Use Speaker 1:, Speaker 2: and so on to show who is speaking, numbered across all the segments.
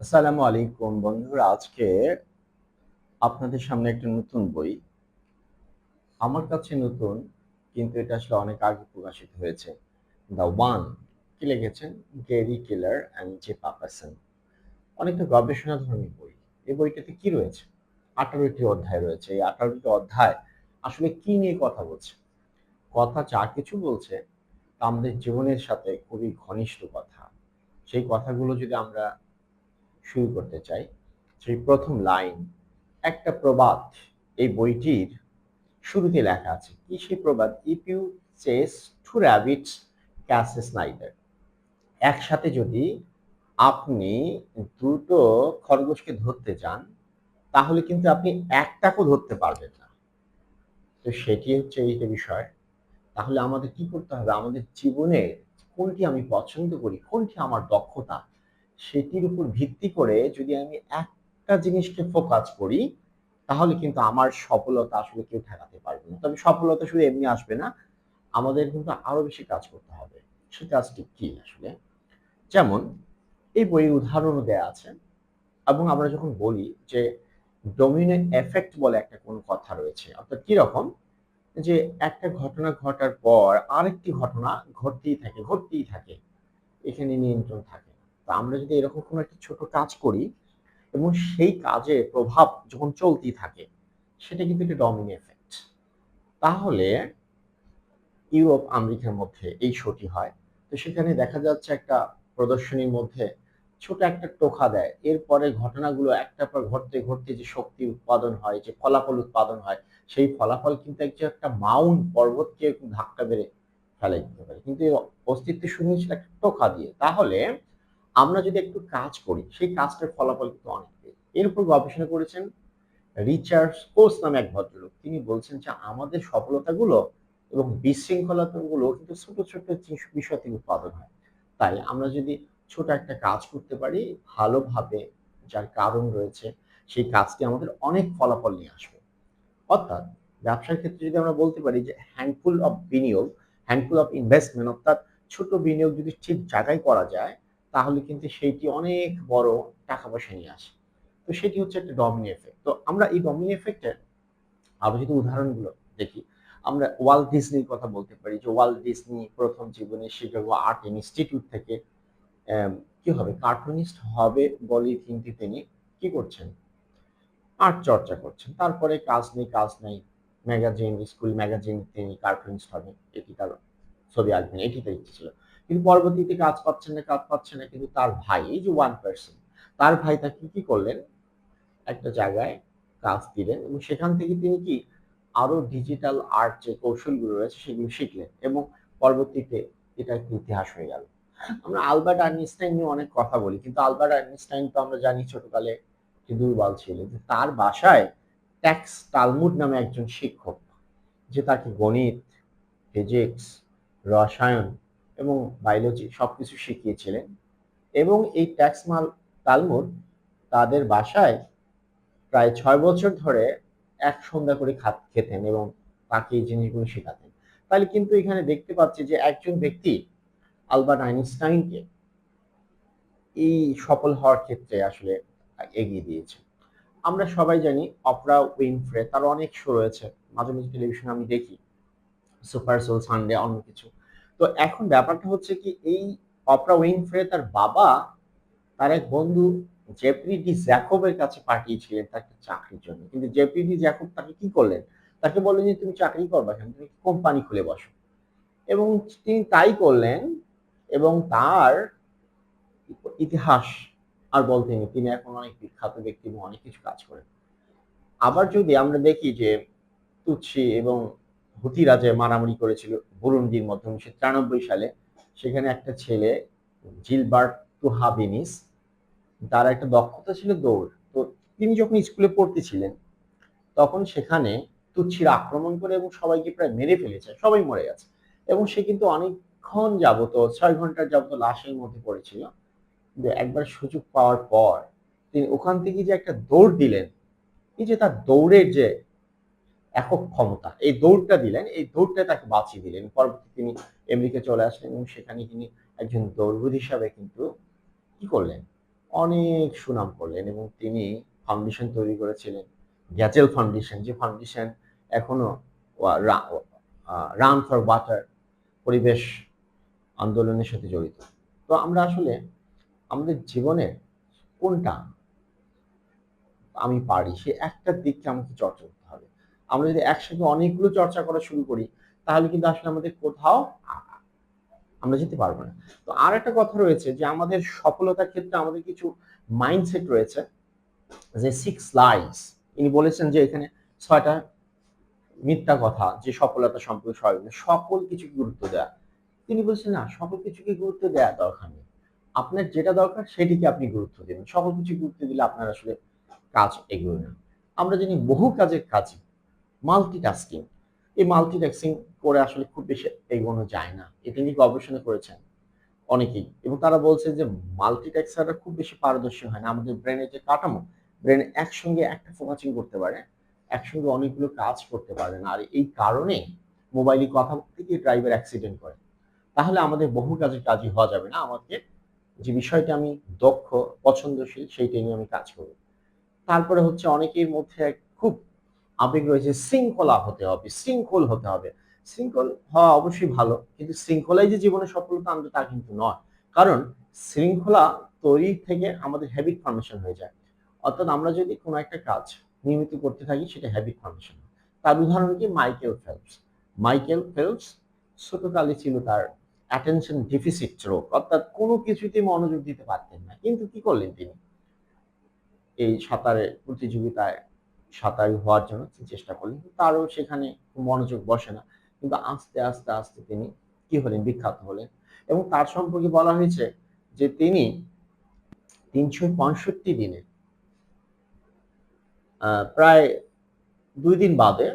Speaker 1: আসসালামু আলাইকুম বন্ধুরা, আজকে আপনাদের সামনে একটা নতুন বই। আমার কাছে নতুন, কিন্তু এটা আসলে অনেক আগে প্রকাশিত হয়েছে। দ্য ওয়ান কি লিখেছেন? গেরি কিলার অ্যান্ড জে পাপাসন অনেকটা গবেষণা ধর্মী বই। এই বইটাতে কি রয়েছে? আঠারোটি অধ্যায় রয়েছে। এই আঠারোটি অধ্যায় আসলে কি নিয়ে কথা বলছে? কথা যা কিছু বলছে, তা আমাদের জীবনের সাথে খুবই ঘনিষ্ঠ কথা। সেই কথাগুলো যদি আমরা শুরু করতে চাই। সেই প্রথম লাইন, একটা প্রবাদ, এই বইটির শুরুতে লেখা আছে, কি সেই প্রবাদ? If you chase two rabbits catches neither একসাথে যদি আপনি দুটো খরগোশকে ধরতে যান, তাহলে কিন্তু আপনি একটাকেও ধরতে পারবেন না। তো সেটি হচ্ছে এই বিষয়। তাহলে আমাদের কি করতে হবে? আমাদের জীবনে কোনটি আমি পছন্দ করি? কোনটি আমার দক্ষতা? সেটির উপর ভিত্তি করে যদি আমি একটা জিনিসকে ফোকাস করি, তাহলে কিন্তু আমার সফলতা আসলে কেউ ঠেকাতে পারবে না। তবে সফলতা শুধু এমনি আসবে না, আমাদের কিন্তু আরও বেশি কাজ করতে হবে। সে কাজটি কি আসলে? যেমন, এই বইয়ের উদাহরণও দেয়া আছে এবং আমরা যখন বলি যে ডোমিনেন্ট এফেক্ট বলে একটা কোন কথা রয়েছে, অর্থাৎ কি রকম যে একটা ঘটনা ঘটার পর আরেকটি ঘটনা ঘটতেই থাকে ঘটতেই থাকে। এখানে নিয়ন্ত্রণ থাকে। তো আমরা যদি এরকম কোনো একটা ছোট কাজ করি এবং সেই কাজে প্রভাব যখন চলতেই থাকে, সেটা কিন্তু একটা ডমিনি এফেক্ট তাহলে ইউরোপ, আমেরিকার মধ্যে এই শোটি হয়। তো সেখানে দেখা যাচ্ছে একটা প্রদর্শনীর মধ্যে ছোট একটা টোকা দেয়। এরপরে ঘটনাগুলো একটা পর ঘটতে ঘটতে যে শক্তি উৎপাদন হয়, যে ফলাফল উৎপাদন হয়, সেই ফলাফল কিন্তু একটা মাউন্ট পর্বতকে ধাক্কা বেড়ে ফেলে দিতে পারে। কিন্তু অস্তিত্ব শুরু হয়েছিল একটা টোকা দিয়ে। তাহলে আমরা যদি একটু কাজ করি, সেই কাজটার ফলাফল কিন্তু অনেক এর উপর গবেষণা করেছেন রিচার্ড কোর্স নামে এক ভদ্রলোক। তিনি বলছেন যে, আমাদের সফলতাগুলো এবং বিশৃঙ্খলতাগুলো কিন্তু ছোট ছোট বিষয় থেকে উৎপাদন হয়। তাই আমরা যদি ছোট একটা কাজ করতে পারি ভালোভাবে, যার কারণ রয়েছে, সেই কাজটি আমাদের অনেক ফলাফল নিয়ে আসবে। অর্থাৎ ব্যবসার ক্ষেত্রে যদি আমরা বলতে পারি যে হ্যান্ডফুল অফ বিনিয়োগ হ্যান্ডফুল অফ ইনভেস্টমেন্ট অর্থাৎ ছোট বিনিয়োগ যদি ঠিক জায়গায় করা যায় তাহলে কিন্তু সেইটি অনেক বড় টাকা পয়সা নিয়ে আসে। তো সেটি হচ্ছে একটা ডমিনি এফেক্ট তো আমরা এই ডমিনি এফেক্টের আরও যদি উদাহরণগুলো দেখি, আমরা ওয়াল ডিসনির কথা বলতে পারি যে ওয়াল ডিসনি প্রথম জীবনে শিকাগো আর্ট ইনস্টিটিউট থেকে কি হবে? কার্টুনিস্ট হবে বলে কিন্তু তিনি কি করছেন? আর্ট চর্চা করছেন। তারপরে কাজ নেই কাজ নেই। ম্যাগাজিন স্কুল ম্যাগাজিন তিনি কার্টুনিস্ট হবেন। এটি তার ছবি আঁকবেন। এটি তার ইচ্ছে ছিল। কিন্তু পরবর্তীতে কাজ পাচ্ছেন না, কাজ পাচ্ছে না, কিন্তু তার ভাই, এই যে ওয়ান পার্সন তার ভাই তাকে কি করলেন? একটা জায়গায় কাজ দিলেন এবং সেখান থেকে তিনি কি আরও ডিজিটাল আর্ট যে কৌশলগুলো রয়েছে সেগুলো শিখলেন এবং পরবর্তীতে এটা একটা ইতিহাস হয়ে গেল। আমরা আলবার্ট আর্নিস্টাইন নিয়ে অনেক কথা বলি, কিন্তু আলবার্ট আর্নিস্টাইন তো আমরা জানি ছোটকালে কি দুর্বল ছিল তার বাসায় ট্যাক্স টালমুড নামে একজন শিক্ষক, যে তাকে গণিত ফিজিক্স রসায়ন এবং বায়োলজি সবকিছু শিখিয়েছিলেন। এবং এই ট্যাক্স মাল তালমুড তাদের বাসায় প্রায় ছয় বছর ধরে এক সন্ধ্যা করে খাত খেতেন এবং তাকে এই জিনিসগুলো শেখাতেন। তাহলে কিন্তু এখানে দেখতে পাচ্ছি যে একজন ব্যক্তি আলবার্ট আইনস্টাইনকে এই সফল হওয়ার ক্ষেত্রে আসলে এগিয়ে দিয়েছে। আমরা সবাই জানি অপরা উইনফ্রে তার অনেক শো রয়েছে। মাঝে মাঝে টেলিভিশন আমি দেখি। সুপার সোল সানডে অন্য কিছু। তো এখন ব্যাপারটা হচ্ছে কি, এই অপরা উইনফ্রে তার বাবা, তার এক বন্ধু জেফরি ডি জ্যাকবের কাছে পাঠিয়েছিলেন তাকে চাকরির জন্য। কিন্তু জেফরি ডি জ্যাকব তাকে কি করলেন? তাকে বললেন যে, তুমি চাকরি করবা কেন? তুমি কোম্পানি খুলে বসো। এবং তিনি তাই করলেন এবং তার ইতিহাস আর বলতে নেই। তিনি এখন অনেক বিখ্যাত ব্যক্তি এবং অনেক কিছু কাজ করেন। আবার যদি আমরা দেখি যে, তুচ্ছি এবং হুতিরা যে মারামারি করেছিল বুরুন্ডির মধ্যে উনিশশো তিরানব্বই সালে। সেখানে একটা ছেলে, জিলবার্ট টুহাবিনিস তার একটা দক্ষতা ছিল দৌড়। তো তিনি যখন স্কুলে পড়তেছিলেন, তখন সেখানে তুচ্ছিরা আক্রমণ করে এবং সবাইকে প্রায় মেরে ফেলেছে, সবাই মরে গেছে। এবং সে কিন্তু অনেকক্ষণ যাবত, ছয় ঘণ্টার যাবত লাশের মধ্যে পড়েছিল। কিন্তু একবার সুযোগ পাওয়ার পর তিনি ওখান থেকে যে একটা দৌড় দিলেন, এই যে তার দৌড়ের যে একক ক্ষমতা। এই দৌড়টা দিলেন, এই দৌড়টা তাকে বাঁচিয়ে দিলেন। পরবর্তী তিনি আমেরিকা চলে আসলেন এবং সেখানে তিনি একজন দৌড়বিদ হিসাবে কিন্তু কি করলেন? অনেক সুনাম করলেন এবং তিনি ফাউন্ডেশন তৈরি করেছিলেন। গ্যাচেল ফাউন্ডেশন যে ফাউন্ডেশন এখনও রান ফর ওয়াটার পরিবেশ আন্দোলনের সাথে জড়িত। তো আমরা আসলে আমাদের জীবনে কোনটা আমি পারি, সে একটা দিককে আমাকে চর্চা করতে হবে। আমরা যদি একসাথে অনেকগুলো চর্চা করা শুরু করি, তাহলে কিন্তু আসলে আমাদের কোথাও আমরা যেতে পারব না। তো আর একটা কথা রয়েছে যে আমাদের সফলতার ক্ষেত্রে আমাদের কিছু মাইন্ডসেট রয়েছে, যে সিক্স লাইস ইনি বলেছেন যে এখানে ছয়টা মিথ্যা কথা, যে সফলতা সম্পর্কে সবাই সকল কিছু গুরুত্ব দেয়া। তিনি বলছেন, না, সকল কিছুকে গুরুত্ব দেওয়া দরকার নেই। আপনার যেটা দরকার সেটিকে আপনি গুরুত্ব দেবেন সকল কিছু গুরুত্ব দিলে আপনার আসলে কাজ এগোবে না। আমরা জানি বহু কাজের কাজই মাল্টিটাস্কিং এই মাল্টিটাস্কিং করে আসলে খুব বেশি এগোনো যায় না। এটা নিয়ে গবেষণা করেছেন অনেকেই। এবং তারা বলছে যে মাল্টিটাস্কাররা খুব বেশি পারদর্শী হয় না। আমাদের ব্রেনের যে কাঠামো ব্রেন একসঙ্গে একটা ফোকাসিং করতে পারে, একসঙ্গে অনেকগুলো কাজ করতে পারে না। আর এই কারণে মোবাইলে কথা বলতে গিয়ে ড্রাইভার অ্যাক্সিডেন্ট করে। তাহলে আমাদের বহু কাজে কাজই হওয়া যাবে না? আমাকে যে বিষয়টা আমি দক্ষ, পছন্দশীল সেইটা নিয়ে আমি কাজ করব। তারপরে হচ্ছে অনেকের মধ্যে খুব আবেগ রয়েছে, শৃঙ্খলা হতে হবে, শৃঙ্খল হতে হবে। শৃঙ্খল হওয়া অবশ্যই ভালো, কিন্তু শৃঙ্খলাই যে জীবনে সফলতা আনবে তা কিন্তু নয়। কারণ শৃঙ্খলা তৈরি থেকে আমাদের হ্যাবিট ফর্মেশন হয়ে যায়। অর্থাৎ আমরা যদি কোনো একটা কাজ নিয়মিত করতে থাকি, সেটা হ্যাবিট ফর্মেশন তার উদাহরণ কি? মাইকেল ফেলস মাইকেল ফেলস ছোটকালে ছিল তার অ্যাটেনশন ডিফিসিট রোগ অর্থাৎ কোনো কিছুতে মনোযোগ দিতে পারতেন না। কিন্তু কি করলেন তিনি? এই সাঁতারের প্রতিযোগিতায় সাঁতারি হওয়ার জন্য চেষ্টা করলেন। তারও সেখানে মনোযোগ বসে না। কিন্তু আস্তে আস্তে আস্তে তিনি কি হলেন? বিখ্যাত হলেন। এবং তার সম্পর্কে বলা হয়েছে যে তিনি তিনশো পঁয়ষট্টি দিনে প্রায় দুই দিন বাদে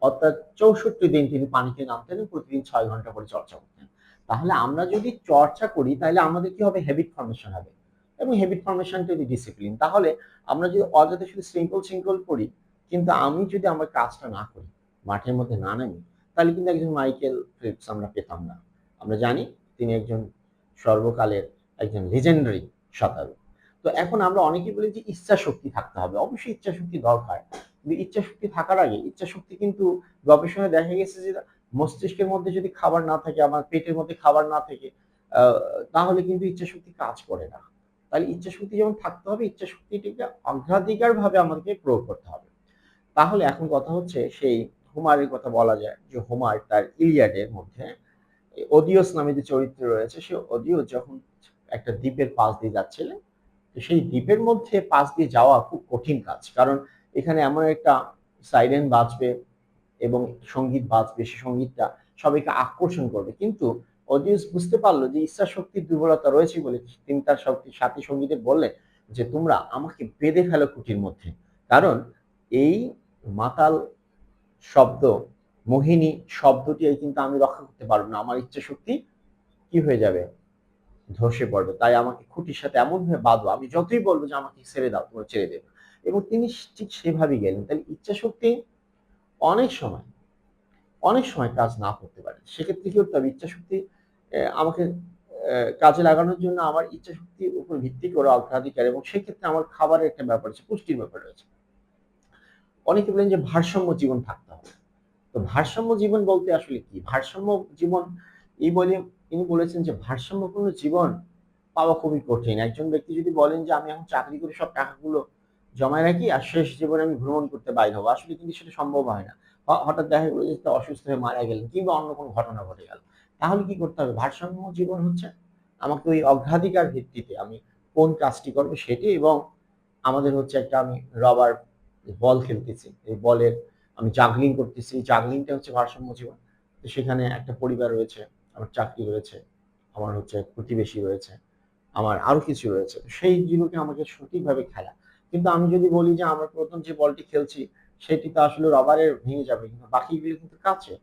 Speaker 1: অর্থাৎ চৌষট্টি দিন তিনি পানিতে নামতেন প্রতিদিন ছয় ঘণ্টা করে চর্চা করতেন। তাহলে আমরা যদি চর্চা করি, তাহলে আমাদের কি হবে? হ্যাবিট ফর্মেশন হবে। এবং হ্যাবিট ফর্মেশনটা যদি ডিসিপ্লিন তাহলে আমরা যদি অজাতে শুধু শৃঙ্খল শৃঙ্খল করি কিন্তু আমি যদি আমার কাজটা না করি, মাঠের মধ্যে না নামি, তাহলে কিন্তু একজন মাইকেল ফিলিপস আমরা পেতাম না। আমরা জানি তিনি একজন সর্বকালের একজন লেজেন্ডারি সাঁতারু। তো এখন আমরা অনেকেই বলি যে ইচ্ছা শক্তি থাকতে হবে। অবশ্যই ইচ্ছা শক্তি দরকার। কিন্তু ইচ্ছা শক্তি থাকার আগে ইচ্ছা শক্তি কিন্তু গবেষণায় দেখা গেছে যে মস্তিষ্কের মধ্যে যদি খাবার না থাকে, আমার পেটের মধ্যে খাবার না থাকে তাহলে কিন্তু ইচ্ছা শক্তি কাজ করে না। তাহলে ইচ্ছা শক্তি যেমন থাকতে হবে ইচ্ছা শক্তিটিকে অগ্রাধিকার ভাবে আমাদেরকে প্রয়োগ করতে হবে। তাহলে এখন কথা হচ্ছে সেই হুমারের কথা বলা যায় যে হুমার তার ইলিয়াডের মধ্যে অদিওস নামে যে চরিত্র রয়েছে সে অদিও যখন একটা দ্বীপের পাশ দিয়ে যাচ্ছিলেন সেই দ্বীপের মধ্যে পাশ দিয়ে যাওয়া খুব কঠিন কাজ। কারণ এখানে এমন একটা সাইরেন বাজবে এবং সংগীত বাজবে সে সঙ্গীতটা সবাইকে আকর্ষণ করবে। কিন্তু অডিয়েন্স বুঝতে পারল যে ইচ্ছা শক্তির দুর্বলতা রয়েছে বলে তিনি তার শক্তি, সাথী সঙ্গীদের বললেন যে তোমরা আমাকে বেঁধে ফেলো কুটির মধ্যে। কারণ এই মাতাল শব্দ, মোহিনী শব্দটি কিন্তু আমি রক্ষা করতে পারব না। আমার ইচ্ছা শক্তি কি হয়ে যাবে? ধসে পড়বে। তাই আমাকে খুঁটির সাথে এমনভাবে বাঁধো। আমি যতই বলব যে আমাকে ছেড়ে দাও, তোমরা ছেড়ে দেবে। এবং তিনি ঠিক সেভাবেই গেলেন। তাহলে ইচ্ছা শক্তি অনেক সময় অনেক সময় কাজ না করতে পারে। সেক্ষেত্রে কি করতে হবে ইচ্ছা শক্তি আমাকে কাজে লাগানোর জন্য আমার ইচ্ছা শক্তির উপর ভিত্তি করে অগ্রাধিকার এবং সেক্ষেত্রে আমার খাবারের একটা ব্যাপার আছে পুষ্টির ব্যাপার রয়েছে। অনেকে বলেন যে ভারসাম্য জীবন থাকতে হবে। তো ভারসাম্য জীবন বলতে আসলে কি? ভারসাম্য জীবন, এই বলে তিনি বলেছেন যে ভারসাম্যপূর্ণ জীবন পাওয়া খুবই কঠিন। একজন ব্যক্তি যদি বলেন যে আমি এখন চাকরি করে, সব টাকাগুলো জমায় রাখি আর শেষ জীবনে আমি ভ্রমণ করতে বাইর হব। আসলে কিন্তু সেটা সম্ভব হয় না। হঠাৎ দেখা গেলো যে অসুস্থ হয়ে মারা গেলেন কিংবা অন্য কোনো ঘটনা ঘটে গেল। তাহলে কি করতে হবে? ভারসাম্য জীবন হচ্ছে আমাকে ওই অগ্রাধিকার ভিত্তিতে আমি কোন কাজটি করব সেটি এবং আমাদের হচ্ছে একটা আমি রবার বল খেলতেছি। এই বলের আমি জাগলিং করতেছি। জাগলিংটা হচ্ছে ভারসাম্য জীবন। তো সেখানে একটা পরিবার রয়েছে, আমার চাকরি রয়েছে, আমার হচ্ছে প্রতিবেশী রয়েছে, আমার আরও কিছু রয়েছে। সেই জিনিসকে আমাকে সঠিকভাবে খেলা। কিন্তু আমি যদি বলি যে আমরা প্রথম যে বলটি খেলছি, সেটি তো আসলে রবারের ভেঙে যাবে, কিন্তু বাকিগুলো কিন্তু কাছে।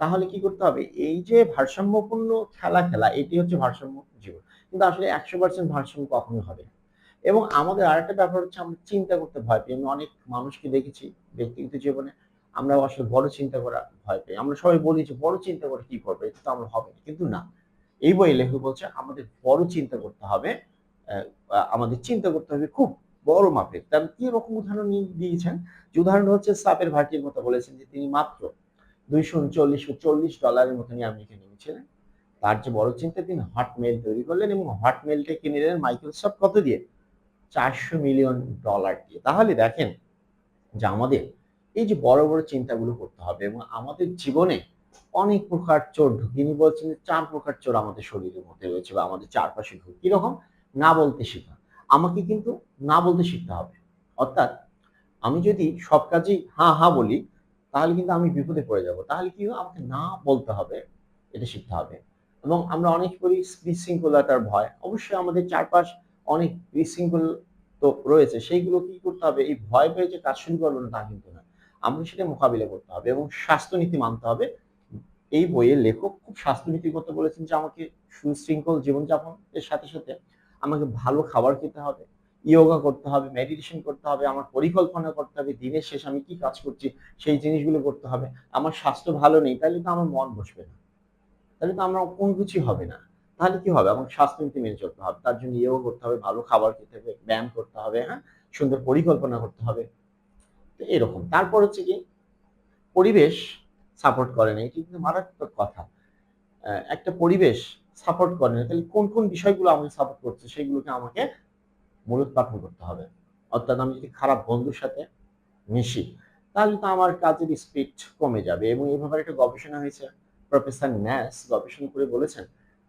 Speaker 1: তাহলে কি করতে হবে? এই যে ভারসাম্যপূর্ণ খেলা খেলা, এটি হচ্ছে ভারসাম্য জীবন। কিন্তু আসলে একশো পার্সেন্ট ভারসাম্য কখনোই হবে এবং আমাদের আরেকটা ব্যাপার হচ্ছে, আমরা চিন্তা করতে ভয় পাই। আমি অনেক মানুষকে দেখেছি ব্যক্তিগত জীবনে, আমরা আসলে বড় চিন্তা করা ভয় পাই। আমরা সবাই বলি যে, বড় চিন্তা করে কি করবে? এটা তো আমরা হবে কিন্তু না। এই বই লেখক বলছে, আমাদের বড় চিন্তা করতে হবে আমাদের চিন্তা করতে হবে খুব বড় মাপের। তার কি রকম উদাহরণ দিয়েছেন? যে উদাহরণ হচ্ছে সাপের ভাটির মতো বলেছেন যে তিনি মাত্র দুইশো উনচল্লিশ চল্লিশ ডলারের মতনই আমেরিকা নেমেছিলেন। তার যে বড় চিন্তা, তিনি হটমেল তৈরি করলেন এবং হটমেলটা কিনে নিলেন মাইক্রোসফট কত দিয়ে? চারশো মিলিয়ন ডলার দিয়ে। তাহলে দেখেন যে আমাদের এই যে বড় বড় চিন্তাগুলো করতে হবে এবং আমাদের জীবনে অনেক প্রকার চোর ঢুকিনি বলছেন চার প্রকার চোর আমাদের শরীরের মধ্যে রয়েছে বা আমাদের চারপাশে ঢুকে কীরকম? না বলতে শেখা। আমাকে কিন্তু না বলতে শিখতে হবে। অর্থাৎ আমি যদি সব কাজেই হা হা বলি, তাহলে কিন্তু আমি বিপদে পড়ে যাব। তাহলে কি আমাকে না বলতে হবে, এটা শিখতে হবে। এবং আমরা অনেক করি বিশৃঙ্খলতার ভয়। অবশ্যই আমাদের চারপাশ অনেক বিশৃঙ্খল তো রয়েছে। সেইগুলো কি করতে হবে? এই ভয় পেয়ে যে কাজ শুরু করব না, তা কিন্তু না। আমাকে সেটা মোকাবিলা করতে হবে এবং স্বাস্থ্যনীতি মানতে হবে। এই বইয়ের লেখক খুব স্বাস্থ্যনীতিগত বলেছেন যে, আমাকে সুশৃঙ্খল জীবনযাপন এর সাথে সাথে আমাকে ভালো খাবার খেতে হবে ইয়োগা করতে হবে মেডিটেশন করতে হবে, আমার পরিকল্পনা করতে হবে, দিনের শেষে আমি কি কাজ করছি, সেই জিনিসগুলো করতে হবে। আমার স্বাস্থ্য ভালো নেই, তাহলে তো আমার মন বসবে না। তাহলে তো আমার কোনো কিছুই হবে না। তাহলে কি হবে? আমাকে স্বাস্থ্যনীতি মেনে চলতে হবে। তার জন্য ইয়োগা করতে হবে, ভালো খাবার খেতে হবে, ব্যায়াম করতে হবে হ্যাঁ? সুন্দর পরিকল্পনা করতে হবে। তো এরকম। তারপর হচ্ছে কি, পরিবেশ সাপোর্ট করে না। এটি কিন্তু মারাত্মক কথা। একটা পরিবেশ সাপোর্ট করে না তাহলে কোন কোন বিষয়গুলো আমাকে সাপোর্ট করছে, সেগুলোকে আমাকে মূলোৎপাটন করতে হবে। অর্থাৎ আমি যদি খারাপ বন্ধুর সাথে মিশি, তাহলে তো আমার কাজের স্পিড কমে যাবে। এবং এই ব্যাপারে একটা গবেষণা হয়েছে, প্রফেসর ন্যাস গবেষণা করে বলেছেন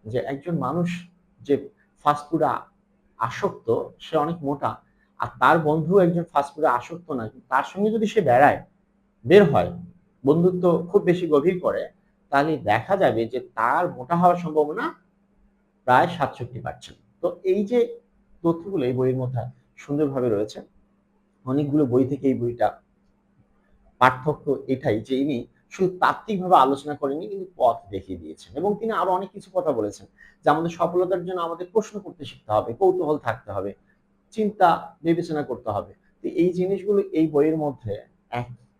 Speaker 1: যে একজন মানুষ যে ফাস্টফুডে আসক্ত, সে অনেক মোটা, আর তার বন্ধু একজন ফাস্টফুডে আসক্ত না তার সঙ্গে যদি সে বেড়ায়, বের হয়, বন্ধুত্ব খুব বেশি গভীর করে তাহলে দেখা যাবে যে তার মোটা হওয়ার সম্ভাবনা প্রায় সাতষট্টি পার্সেন্ট তো এই যে তথ্যগুলো এই বইয়ের মধ্যে সুন্দরভাবে রয়েছে, অনেকগুলো বই থেকে এই বইটা পার্থক্য এটাই যে ইনি শুধু তাত্ত্বিকভাবে আলোচনা করেনি কিন্তু পথ দেখিয়ে দিয়েছেন এবং তিনি আরও অনেক কিছু কথা বলেছেন যে আমাদের সফলতার জন্য আমাদের প্রশ্ন করতে শিখতে হবে, কৌতূহল থাকতে হবে, চিন্তা বিবেচনা করতে হবে। এই জিনিসগুলো এই বইয়ের মধ্যে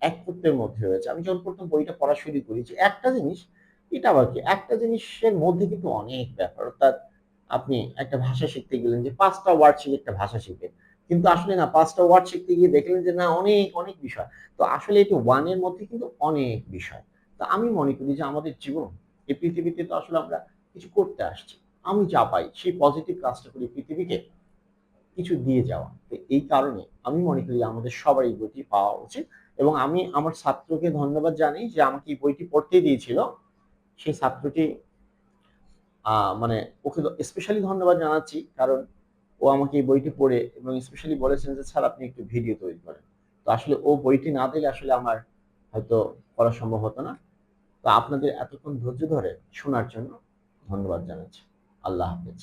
Speaker 1: একত্বের মধ্যে রয়েছে আমি যখন প্রথম বইটা পড়া শুরু করি যে একটা জিনিস, এটা আবার কি? একটা জিনিসের মধ্যে কিন্তু অনেক ব্যাপার। অর্থাৎ আপনি একটা ভাষা শিখতে গেলেন যে পাঁচটা ওয়ার্ড শিখে একটা ভাষা শিখবেন। কিন্তু আসলে না, পাঁচটা ওয়ার্ড শিখতে গিয়ে দেখলেন যে না, অনেক অনেক বিষয়। তো আসলে এটি ওয়ানের মধ্যে কিন্তু অনেক বিষয়। তো আমি মনে করি যে আমাদের জীবন, এই পৃথিবীতে তো আসলে আমরা কিছু করতে আসছি। আমি যা পাই, সেই পজিটিভ কাজটা করি পৃথিবীকে। কিছু দিয়ে যাওয়া। তো এই কারণে আমি মনে করি আমাদের সবার এই বইটি পাওয়া উচিত এবং আমি আমার ছাত্রকে ধন্যবাদ জানি যে আমাকে এই বইটি পড়তে দিয়েছিল। সেই ছাত্রটি মানে ওকে স্পেশালি ধন্যবাদ জানাচ্ছি কারণ ও আমাকে এই বইটি পড়ে এবং স্পেশালি বলেছেন যে, স্যার, আপনি একটু ভিডিও তৈরি করেন। তো আসলে ও বইটি না দিলে আসলে আমার হয়তো করা সম্ভব হতো না। তো আপনাদের এতক্ষণ ধৈর্য ধরে শোনার জন্য ধন্যবাদ জানাচ্ছি। আল্লাহ হাফেজ।